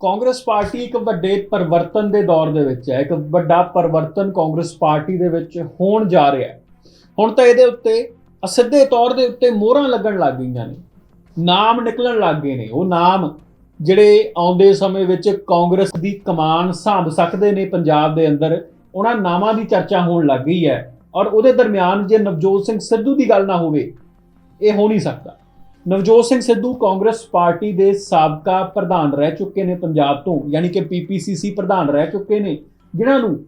Congress party ਇੱਕ ਵੱਡੇ ਪਰਿਵਰਤਨ ਦੇ ਦੌਰ ਦੇ ਵਿੱਚ ਹੈ, ਇੱਕ ਵੱਡਾ ਪਰਿਵਰਤਨ ਕਾਂਗਰਸ ਪਾਰਟੀ ਦੇ ਵਿੱਚ ਹੋਣ ਜਾ ਰਿਹਾ ਹੈ। ਹੁਣ ਤਾਂ ਇਹਦੇ ਉੱਤੇ ਅਸਿੱਧੇ ਤੌਰ ਦੇ ਉੱਤੇ ਮੋਹਰਾਂ ਲੱਗਣ ਲੱਗ ਗਈਆਂ ਨੇ, ਨਾਮ ਨਿਕਲਣ ਲੱਗ ਗਏ ਨੇ। ਉਹ ਨਾਮ ਜਿਹੜੇ ਆਉਂਦੇ ਸਮੇਂ ਵਿੱਚ ਕਾਂਗਰਸ ਦੀ ਕਮਾਨ ਸੰਭ ਸਕਦੇ ਨੇ ਪੰਜਾਬ ਦੇ ਅੰਦਰ, ਉਹਨਾਂ ਨਾਮਾਂ ਦੀ ਚਰਚਾ ਹੋਣ ਲੱਗ ਗਈ ਹੈ। ਔਰ ਉਹਦੇ ਦਰਮਿਆਨ ਜੇ ਨਵਜੋਤ ਸਿੰਘ ਸਿੱਧੂ ਦੀ ਗੱਲ ਨਾ ਹੋਵੇ, ਇਹ ਹੋ ਨਹੀਂ ਸਕਦਾ। ਨਵਜੋਤ ਸਿੰਘ ਸਿੱਧੂ ਕਾਂਗਰਸ ਪਾਰਟੀ ਦੇ ਸਾਬਕਾ ਪ੍ਰਧਾਨ ਰਹਿ ਚੁੱਕੇ ਨੇ ਪੰਜਾਬ ਤੋਂ, ਯਾਨੀ ਕਿ ਪੀਪੀਸੀਸੀ ਪ੍ਰਧਾਨ ਰਹਿ ਚੁੱਕੇ ਨੇ, ਜਿਨ੍ਹਾਂ ਨੂੰ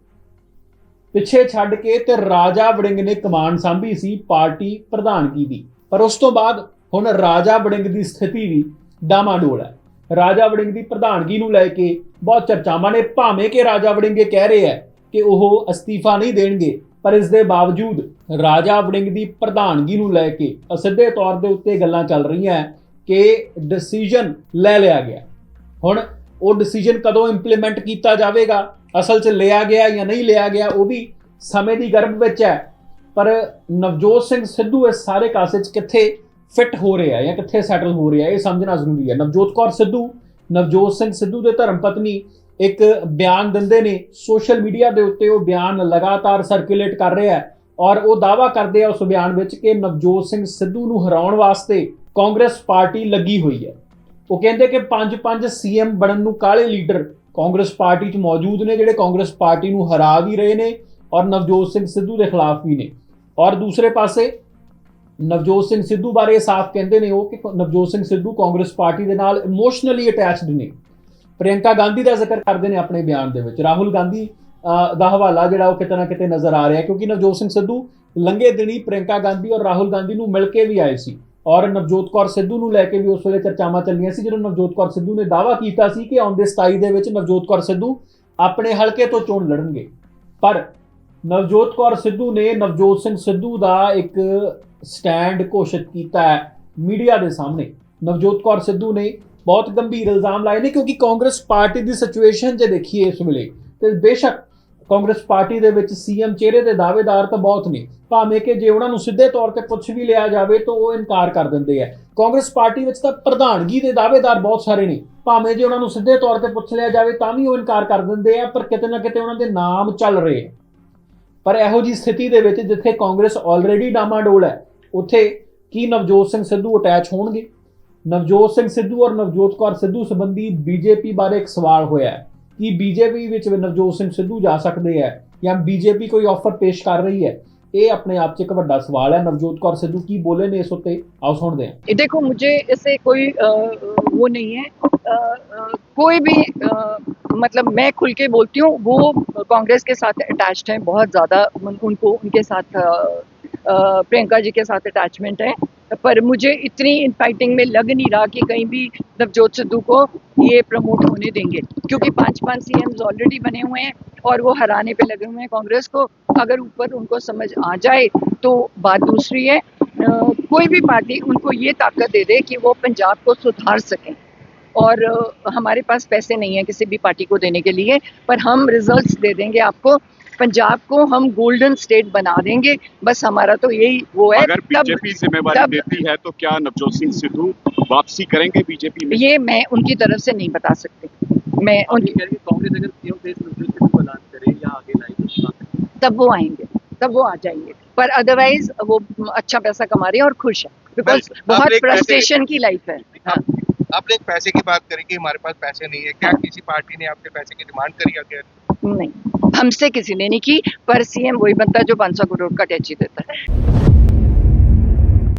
ਪਿੱਛੇ ਛੱਡ ਕੇ ਤੇ ਰਾਜਾ ਵੜਿੰਗ ਨੇ ਕਮਾਨ ਸੰਭੀ ਸੀ ਪਾਰਟੀ ਪ੍ਰਧਾਨਗੀ ਦੀ। ਪਰ ਉਸ ਤੋਂ ਬਾਅਦ ਹੁਣ ਰਾਜਾ ਵੜਿੰਗ ਦੀ ਸਥਿਤੀ ਵੀ ਡਾਮਾਡੋਲ ਹੈ। ਰਾਜਾ ਵੜਿੰਗ ਦੀ ਪ੍ਰਧਾਨਗੀ ਨੂੰ ਲੈ ਕੇ ਬਹੁਤ ਚਰਚਾਵਾਂ ਨੇ, ਭਾਵੇਂ ਕਿ ਰਾਜਾ ਵੜਿੰਗ ਇਹ ਕਹਿ ਰਹੇ ਹੈ ਕਿ ਉਹ ਅਸਤੀਫਾ ਨਹੀਂ ਦੇਣਗੇ ਪਰ ਇਸ ਦੇ ਬਾਵਜੂਦ ਰਾਜਾ ਵੜਿੰਗ ਦੀ ਪ੍ਰਧਾਨਗੀ ਨੂੰ ਲੈ ਕੇ ਅਸਿੱਧੇ ਤੌਰ ਦੇ ਉੱਤੇ ਗੱਲਾਂ ਚੱਲ ਰਹੀਆਂ ਕਿ ਡਿਸੀਜਨ ਲੈ ਲਿਆ ਗਿਆ ਹੁਣ ਉਹ ਡਿਸੀਜਨ ਕਦੋਂ ਇੰਪਲੀਮੈਂਟ ਕੀਤਾ ਜਾਵੇਗਾ, ਅਸਲ 'ਚ ਲਿਆ ਗਿਆ ਜਾਂ ਨਹੀਂ ਲਿਆ ਗਿਆ, ਉਹ ਵੀ ਸਮੇਂ ਦੀ ਗਰਭ ਵਿੱਚ ਹੈ। ਪਰ ਨਵਜੋਤ ਸਿੰਘ ਸਿੱਧੂ ਇਸ ਸਾਰੇ ਕਾਸੇ 'ਚ ਕਿੱਥੇ ਫਿੱਟ ਹੋ ਰਿਹਾ ਹੈ ਜਾਂ ਕਿੱਥੇ ਸੈਟਲ ਹੋ ਰਿਹਾ ਹੈ ਇਹ ਸਮਝਣਾ ਜ਼ਰੂਰੀ ਹੈ। ਨਵਜੋਤ ਕੌਰ ਸਿੱਧੂ, ਨਵਜੋਤ ਸਿੰਘ ਸਿੱਧੂ ਦੇ ਧਰਮ ਪਤਨੀ ਇੱਕ ਬਿਆਨ ਦਿੰਦੇ ਨੇ, ਸੋਸ਼ਲ ਮੀਡੀਆ ਦੇ ਉੱਤੇ ਉਹ ਬਿਆਨ ਲਗਾਤਾਰ ਸਰਕੂਲੇਟ ਕਰ ਰਿਹਾ ਹੈ ਔਰ ਉਹ ਦਾਵਾ ਕਰਦੇ ਆ ਉਸ ਬਿਆਨ ਵਿੱਚ ਕਿ ਨਵਜੋਤ ਸਿੰਘ ਸਿੱਧੂ ਨੂੰ ਹਰਾਉਣ ਵਾਸਤੇ ਕਾਂਗਰਸ ਪਾਰਟੀ ਲੱਗੀ ਹੋਈ ਹੈ। ਉਹ ਕਹਿੰਦੇ ਕਿ ਪੰਜ ਪੰਜ ਸੀਐਮ ਬਣਨ ਨੂੰ ਕਾਲੇ ਲੀਡਰ ਕਾਂਗਰਸ ਪਾਰਟੀ 'ਚ ਮੌਜੂਦ ਨੇ, ਜਿਹੜੇ ਕਾਂਗਰਸ ਪਾਰਟੀ ਨੂੰ ਹਰਾ ਵੀ ਰਹੇ ਨੇ ਔਰ ਨਵਜੋਤ ਸਿੰਘ ਸਿੱਧੂ ਦੇ ਖਿਲਾਫ ਵੀ ਨੇ। ਔਰ ਦੂਸਰੇ ਪਾਸੇ ਨਵਜੋਤ ਸਿੰਘ ਸਿੱਧੂ ਬਾਰੇ ਇਹ ਸਾਫ਼ ਕਹਿੰਦੇ ਨੇ ਉਹ ਕਿ ਨਵਜੋਤ ਸਿੰਘ ਸਿੱਧੂ ਕਾਂਗਰਸ ਪਾਰਟੀ ਦੇ ਨਾਲ ਇਮੋਸ਼ਨਲੀ ਅਟੈਚਡ ਨੇ। ਪ੍ਰਿਯੰਕਾ ਗਾਂਧੀ ਦਾ ਜ਼ਿਕਰ ਕਰਦੇ ਨੇ ਆਪਣੇ ਬਿਆਨ ਦੇ ਵਿੱਚ। ਰਾਹੁਲ ਗਾਂਧੀ ਦਾ ਹਵਾਲਾ ਜਿਹੜਾ ਉਹ ਕਿਤੇ ਨਾ ਕਿਤੇ ਨਜ਼ਰ ਆ ਰਿਹਾ ਕਿਉਂਕਿ ਨਵਜੋਤ ਸਿੰਘ ਸਿੱਧੂ ਲੰਗੇ ਦਿਨੀ ਪ੍ਰਿਯੰਕਾ ਗਾਂਧੀ ਔਰ ਰਾਹੁਲ ਗਾਂਧੀ ਨੂੰ ਮਿਲ ਕੇ ਵੀ ਆਏ ਸੀ ਔਰ ਨਵਜੋਤ ਕੌਰ ਸਿੱਧੂ ਨੂੰ ਲੈ ਕੇ ਵੀ ਉਸ ਵੇਲੇ ਚਰਚਾਵਾਂ ਚੱਲੀਆਂ ਸੀ ਜਦੋਂ ਨਵਜੋਤ ਕੌਰ ਸਿੱਧੂ ਨੇ ਦਾਅਵਾ ਕੀਤਾ ਸੀ ਕਿ ਆਉਂਦੇ 27 ਦੇ ਵਿੱਚ ਨਵਜੋਤ ਕੌਰ ਸਿੱਧੂ ਆਪਣੇ ਹਲਕੇ ਤੋਂ ਚੋਣ ਲੜਨਗੇ। ਪਰ ਨਵਜੋਤ ਕੌਰ ਸਿੱਧੂ ਨੇ ਨਵਜੋਤ ਸਿੰਘ ਸਿੱਧੂ ਦਾ ਇੱਕ ਸਟੈਂਡ ਘੋਸ਼ਿਤ ਕੀਤਾ ਹੈ ਮੀਡੀਆ ਦੇ ਸਾਹਮਣੇ। ਨਵਜੋਤ ਕੌਰ ਸਿੱਧੂ ਨੇ ਬਹੁਤ ਗੰਭੀਰ ਇਲਜ਼ਾਮ ਲਾਏ ਨੇ ਕਿਉਂਕਿ ਕਾਂਗਰਸ ਪਾਰਟੀ ਦੀ ਸਿਚੁਏਸ਼ਨ ਜੇ ਦੇਖੀਏ ਇਸ ਵੇਲੇ, ਤੇ ਬੇਸ਼ੱਕ ਕਾਂਗਰਸ ਪਾਰਟੀ ਦੇ ਵਿੱਚ ਸੀਐਮ ਚਿਹਰੇ ਦੇ ਦਾਅਵੇਦਾਰ ਤਾਂ ਬਹੁਤ ਨੇ। ਭਾਵੇਂ ਕਿ ਜੇ ਉਹਨਾਂ ਨੂੰ ਸਿੱਧੇ ਤੌਰ ਤੇ ਪੁੱਛ ਵੀ ਲਿਆ ਜਾਵੇ ਤਾਂ ਉਹ ਇਨਕਾਰ ਕਰ ਦਿੰਦੇ ਆ। ਕਾਂਗਰਸ ਪਾਰਟੀ ਵਿੱਚ ਤਾਂ ਪ੍ਰਧਾਨਗੀ ਦੇ ਦਾਅਵੇਦਾਰ ਬਹੁਤ ਸਾਰੇ ਨੇ। ਭਾਵੇਂ ਜੇ ਉਹਨਾਂ ਨੂੰ ਸਿੱਧੇ ਤੌਰ ਤੇ ਪੁੱਛ ਲਿਆ ਜਾਵੇ ਤਾਂ ਵੀ ਉਹ ਇਨਕਾਰ ਕਰ ਦਿੰਦੇ ਆ, ਪਰ ਕਿਤੇ ਨਾ ਕਿਤੇ ਉਹਨਾਂ ਦੇ ਨਾਮ ਚੱਲ ਰਹੇ ਆ। ਪਰ ਇਹੋ ਜੀ ਸਥਿਤੀ ਦੇ ਵਿੱਚ ਜਿੱਥੇ ਕਾਂਗਰਸ ਆਲਰੇਡੀ ਡਾਮਾਡੋਲ ਹੈ, ਉੱਥੇ ਕੀ ਨਵਜੋਤ ਸਿੰਘ ਸਿੱਧੂ ਅਟੈਚ ਹੋਣਗੇ? ਨਵਜੋਤ ਸਿੰਘ ਸਿੱਧੂ ਔਰ ਨਵਜੋਤ ਕੌਰ ਸਿੱਧੂ ਸੰਬੰਧੀ ਬੀਜੇਪੀ ਬਾਰੇ ਇੱਕ ਸਵਾਲ ਹੋਇਆ ਹੈ ਕਿ ਬੀਜੇਪੀ ਵਿੱਚ ਨਵਜੋਤ ਸਿੰਘ ਸਿੱਧੂ ਜਾ ਸਕਦੇ ਹੈ ਜਾਂ ਬੀਜੇਪੀ ਕੋਈ ਆਫਰ ਪੇਸ਼ ਕਰ ਰਹੀ ਹੈ ਇਹ ਆਪਣੇ ਆਪ 'ਚ ਇੱਕ ਵੱਡਾ ਸਵਾਲ ਹੈ ਨਵਜੋਤ ਕੌਰ ਸਿੱਧੂ ਕੀ ਬੋਲੇ ਨੇ ਇਸ ਉੱਤੇ ਆਓ ਸੁਣਦੇ ਹਾਂ ये देखो मुझे इससे कोई अ, वो नहीं है अ, अ, कोई भी अ, मतलब मैं खुल के बोलती हूँ वो कांग्रेस के साथ अटैच्ड हैं बहुत ज़्यादा उन, उनको उनके साथ अ, अ, प्रियंका जी के साथ अटैचमेंट है पर मुझे इतनी इनफाइटिंग में लग नहीं रहा कि कहीं भी नवजोत सिद्धू को ये प्रमोट होने देंगे। क्योंकि पाँच पाँच सीएम्स ऑलरेडी बने हुए हैं और वो हराने पे लगे हुए हैं कांग्रेस को। अगर ऊपर उनको समझ आ जाए तो बात दूसरी है। कोई भी पार्टी उनको ये ताकत दे दे कि वो पंजाब को सुधार सकें। और हमारे पास पैसे नहीं है किसी भी पार्टी को देने के लिए, पर हम रिजल्ट्स दे देंगे आपको। पंजाब को हम गोल्डन स्टेट बना देंगे। बस हमारा तो यही वो है। अगर बीजेपी जिम्मेवारी देती है तो क्या नवजोत सिंह सिद्धू वापसी करेंगे बीजेपी में? ये मैं उनकी तरफ़ से नहीं बता सकती। मैं उनकी कांग्रेस अगर सीएम देश नवजोत सिद्धू को ऐलान करे या आगे लाए तब वो आएँगे। तब वो आ जाएँगे। पर अदरवाइज़ वो अच्छा पैसा कमा रहे हैं और खुश है। बिकॉज़ बहुत फ्रस्ट्रेशन की लाइफ है। हाँ। आपने एक पैसे की बात करी कि हमारे पास पैसे नहीं है। क्या किसी पार्टी ने आपके पैसे की डिमांड करी अगर नहीं हमसे किसी ने नहीं की पर सीएम वही बनता है जो 500 करोड़ का टैक्सी देता है